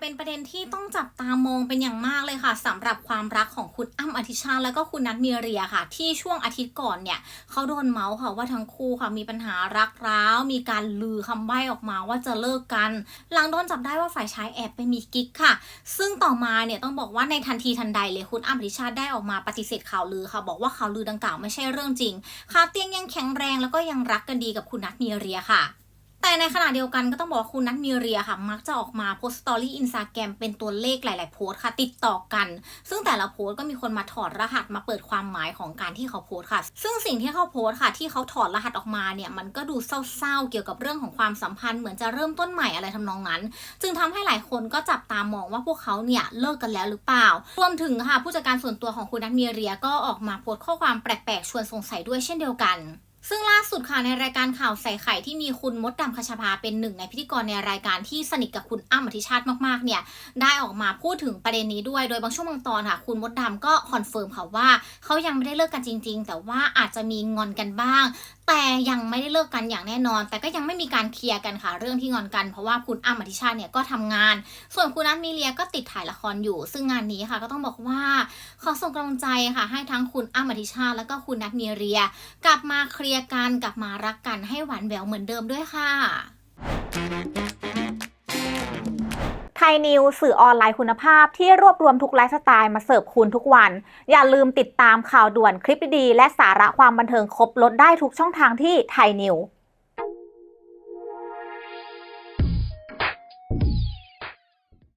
เป็นประเด็นที่ต้องจับตามองเป็นอย่างมากเลยค่ะสำหรับความรักของคุณอ้ำอธิชาติแล้วก็คุณนัทมีเรียค่ะ ที่ช่วงอาทิตย์ก่อนเนี่ยเขาโดนเมาส์ค่ะว่าทั้งคู่ค่ะมีปัญหารักร้าว มีการลือคำใบ้ออกมาว่าจะเลิกกัน หลังโดนจับได้ว่าฝ่ายชายแอบไปมีกิ๊กค่ะ ซึ่งต่อมาเนี่ยต้องบอกว่าในทันทีทันใดเลยคุณอ้ำอธิชาติได้ออกมาปฏิเสธข่าวลือค่ะ บอกว่าข่าวลือดังกล่าวไม่ใช่เรื่องจริงขาเตียงยังแข็งแรงแล้วก็ยังรักกันดีกับคุณนัทมีเรียค่ะ แต่ในขณะเดียวกันก็ต้องบอกว่าคุณนัทมีเรียค่ะ มักจะออกมาโพสต์สตอรี่อินสตาแกรมเป็นตัวเลขหลาย ๆ โพสต์ค่ะ ติดต่อกัน ซึ่งแต่ละโพสต์ก็มีคนมาถอดรหัสมาเปิดความหมายของการที่เขาโพสต์ค่ะ ซึ่งสิ่งที่เขาโพสต์ค่ะ ที่เขาถอดรหัสออกมาเนี่ยมันก็ดูเศร้า ๆ เกี่ยวกับเรื่องของความสัมพันธ์เหมือนจะเริ่มต้นใหม่อะไรทำนองนั้น จึงทำให้หลายคนก็จับตามองว่าพวกเขาเนี่ยเลิกกันแล้วหรือเปล่ารวมถึงค่ะ ผู้จัดการส่วนตัวของคุณนัทมีเรียก็ออกมาโพสต์ข้อความแปลก ๆ ชวนสงสัยด้วยเช่นเดียวกัน ซึ่งล่าสุดค่ะในรายการข่าวใส่ไข่ที่มีคุณมดดำคชาภาเป็นหนึ่งในพิธีกรในรายการที่สนิทกับคุณอ้ำอธิชาติมากๆเนี่ยได้ออกมาพูดถึงประเด็นนี้ด้วยโดยบางช่วงบางตอนค่ะคุณมดดำก็คอนเฟิร์มค่ะว่าเขายังไม่ได้เลิกกันจริง ๆ แต่ว่าอาจจะมีงอนกันบ้าง แต่ยังไม่ได้เลิกกันอย่างแน่นอน แต่ก็ยังไม่มีการเคลียร์กันค่ะเรื่องที่งอนกัน เพราะว่าคุณอ้ำอธิชาติเนี่ยก็ทำงาน ส่วนคุณนัทมีเลียก็ติดถ่ายละครอยู่ ซึ่งงานนี้ค่ะก็ต้องบอกว่าขอส่งกำลังใจค่ะให้ทั้งคุณอ้ำอธิชาติ แล้วก็คุณนัทมีเรีย กลับมาเคลียร์กันกลับมารักกันให้หวานแหววเหมือนเดิมด้วยค่ะไทยนิวสื่อออนไลน์คุณภาพที่รวบรวมทุกไลฟ์สไตล์มาเสิร์ฟคุณทุกวัน อย่าลืมติดตามข่าวด่วนคลิปดีๆและสาระความบันเทิงครบลดได้ทุกช่องทางที่ไทยนิว